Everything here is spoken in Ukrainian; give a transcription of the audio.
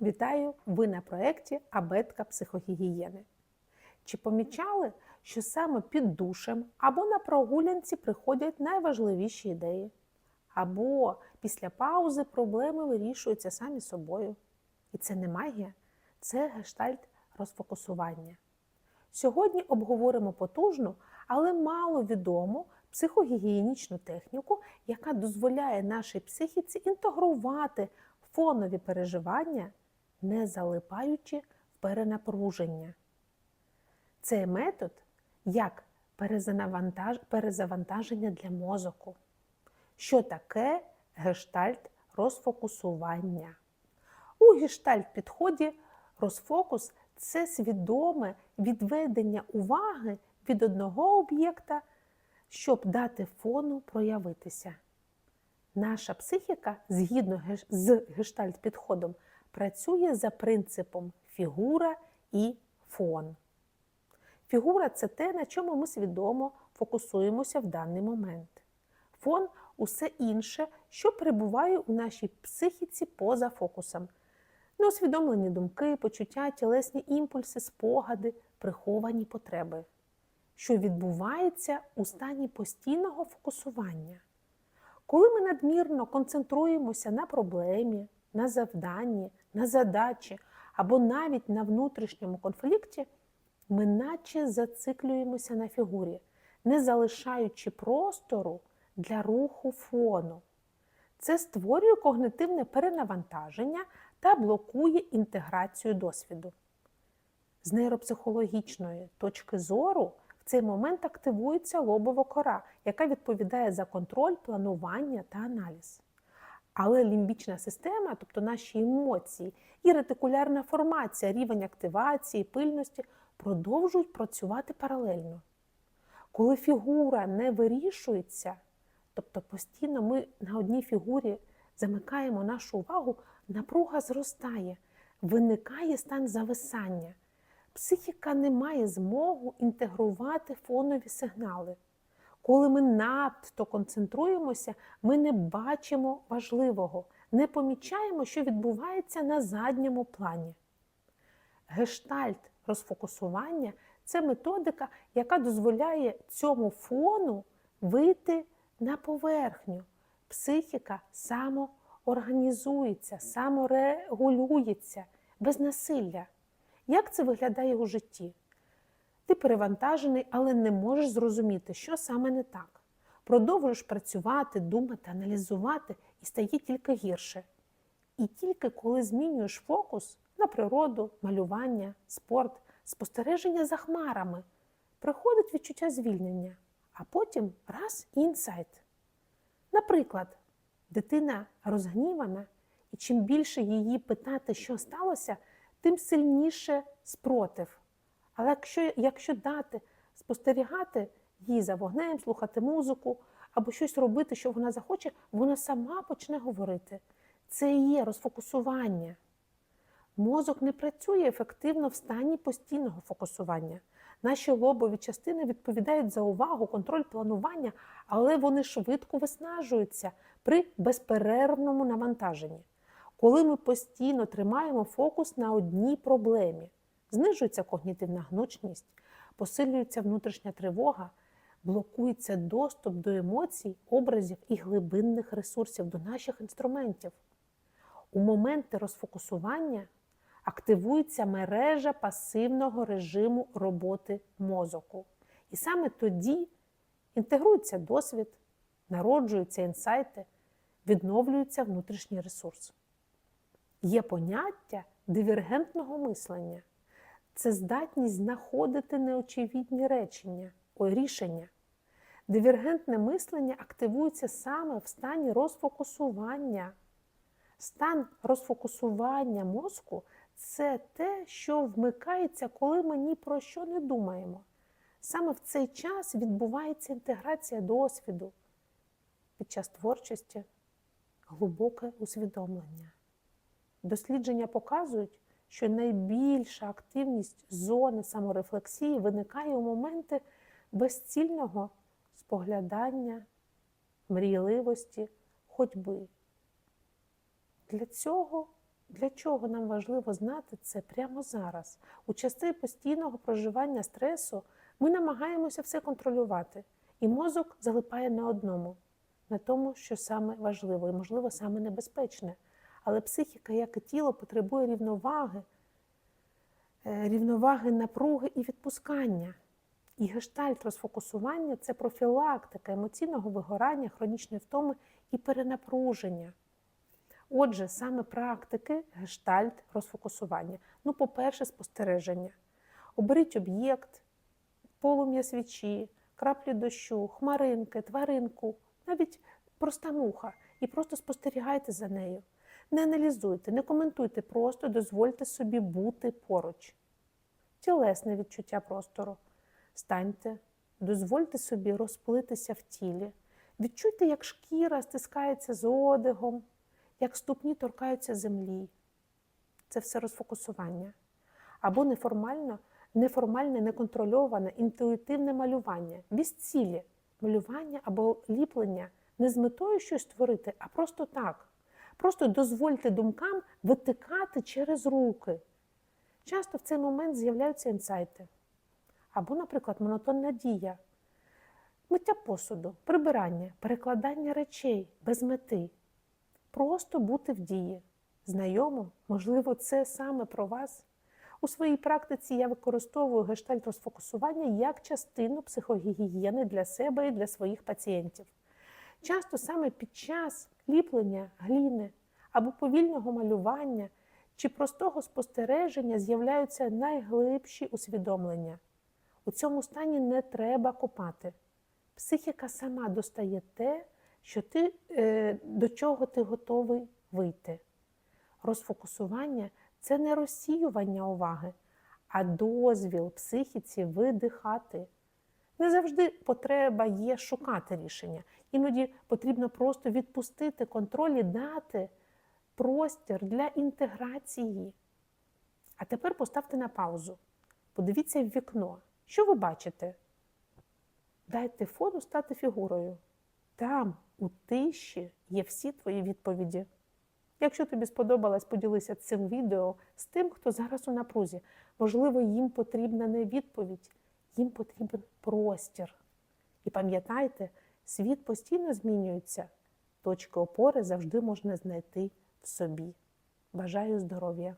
Вітаю! Ви на проєкті Абетка психогігієни. Чи помічали, що саме під душем або на прогулянці приходять найважливіші ідеї? Або після паузи проблеми вирішуються самі собою? І це не магія, це гештальт розфокусування. Сьогодні обговоримо потужну, але мало відому психогігієнічну техніку, яка дозволяє нашій психіці інтегрувати фонові переживання, не залипаючи в перенапруження. Цей метод як перезавантаження для мозоку. Що таке гештальт розфокусування? У гештальт підході розфокус це свідоме відведення уваги від одного об'єкта, щоб дати фону проявитися. Наша психіка, згідно з гештальт-підходом, працює за принципом фігура і фон. Фігура це те, на чому ми свідомо фокусуємося в даний момент. Фон усе інше, що перебуває у нашій психіці поза фокусом. Неосвідомлені думки, почуття, тілесні імпульси, спогади, приховані потреби, що відбувається у стані постійного фокусування. Коли ми надмірно концентруємося на проблемі, на завданні, на задачі або навіть на внутрішньому конфлікті, ми наче зациклюємося на фігурі, не залишаючи простору для руху фону. Це створює когнитивне перенавантаження та блокує інтеграцію досвіду. З нейропсихологічної точки зору в цей момент активується лобова кора, яка відповідає за контроль, планування та аналіз. Але лімбічна система, тобто наші емоції і ретикулярна формація, рівень активації, пильності продовжують працювати паралельно. Коли фігура не вирішується, тобто постійно ми на одній фігурі замикаємо нашу увагу, напруга зростає, виникає стан зависання. Психіка не має змогу інтегрувати фонові сигнали. Коли ми надто концентруємося, ми не бачимо важливого, не помічаємо, що відбувається на задньому плані. Гештальт розфокусування це методика, яка дозволяє цьому фону вийти на поверхню. Психіка самоорганізується, саморегулюється без насилля. Як це виглядає у житті? Перевантажений, але не можеш зрозуміти, що саме не так. Продовжуєш працювати, думати, аналізувати і стає тільки гірше. І тільки коли змінюєш фокус на природу, малювання, спорт, спостереження за хмарами, приходить відчуття звільнення, а потім раз і інсайт. Наприклад, дитина розгнівана, і чим більше її питати, що сталося, тим сильніше спротив. Але якщо, якщо дати спостерігати їй за вогнем, слухати музику або щось робити, що вона захоче, вона сама почне говорити. Це і є розфокусування. Мозок не працює ефективно в стані постійного фокусування. Наші лобові частини відповідають за увагу, контроль планування, але вони швидко виснажуються при безперервному навантаженні. Коли ми постійно тримаємо фокус на одній проблемі, знижується когнітивна гнучність, посилюється внутрішня тривога, блокується доступ до емоцій, образів і глибинних ресурсів до наших інструментів. У моменти розфокусування активується мережа пасивного режиму роботи мозоку. І саме тоді інтегрується досвід, народжуються інсайти, відновлюється внутрішній ресурс. Є поняття дивергентного мислення. Це здатність знаходити неочевидні речення, рішення. Дивергентне мислення активується саме в стані розфокусування. Стан розфокусування мозку це те, що вмикається, коли ми ні про що не думаємо. Саме в цей час відбувається інтеграція досвіду під час творчості, глибоке усвідомлення. Дослідження показують, що найбільша активність зони саморефлексії виникає у моменти безцільного споглядання, мрійливості, ходьби. Для цього Для чого нам важливо знати це прямо зараз? У часи постійного проживання стресу ми намагаємося все контролювати, і мозок залипає на одному, на тому, що саме важливо і, можливо, саме небезпечне. Але психіка, як і тіло, потребує рівноваги, е, рівноваги напруги і відпускання. І гештальт розфокусування це профілактика емоційного вигорання, хронічної втоми і перенапруження. Отже, саме практики гештальт розфокусування. Ну, по-перше, спостереження. Оберіть об'єкт, полум'я свічі, краплі дощу, хмаринки, тваринку, навіть проста муха, і просто спостерігайте за нею. Не аналізуйте, не коментуйте, просто дозвольте собі бути поруч. Тілесне відчуття простору. Станьте, дозвольте собі розплитися в тілі. Відчуйте, як шкіра стискається з одягом, як ступні торкаються землі. Це все розфокусування. Або неформально, неформальне, неконтрольоване, інтуїтивне малювання, без цілі, малювання або ліплення не з метою щось створити, а просто так. Просто дозвольте думкам витикати через руки. Часто в цей момент з'являються інсайти. Або, наприклад, монотонна дія, миття посуду, прибирання, перекладання речей без мети. Просто бути в дії. Знайомо, можливо, це саме про вас. У своїй практиці я використовую гештальт розфокусування як частину психогігієни для себе і для своїх пацієнтів. Часто саме під час ліплення гліни або повільного малювання чи простого спостереження з'являються найглибші усвідомлення. У цьому стані не треба копати. Психіка сама достає те, що ти, е, до чого ти готовий вийти. Розфокусування це не розсіювання уваги, а дозвіл психіці видихати. Не завжди потреба є шукати рішення. Іноді потрібно просто відпустити контроль і дати простір для інтеграції. А тепер поставте на паузу. Подивіться в вікно. Що ви бачите? Дайте фону стати фігурою. Там, у тиші, є всі твої відповіді. Якщо тобі сподобалось, поділися цим відео з тим, хто зараз у напрузі. Можливо, їм потрібна не відповідь, їм потрібен простір. І пам'ятайте, світ постійно змінюється. Точки опори завжди можна знайти в собі. Бажаю здоров'я!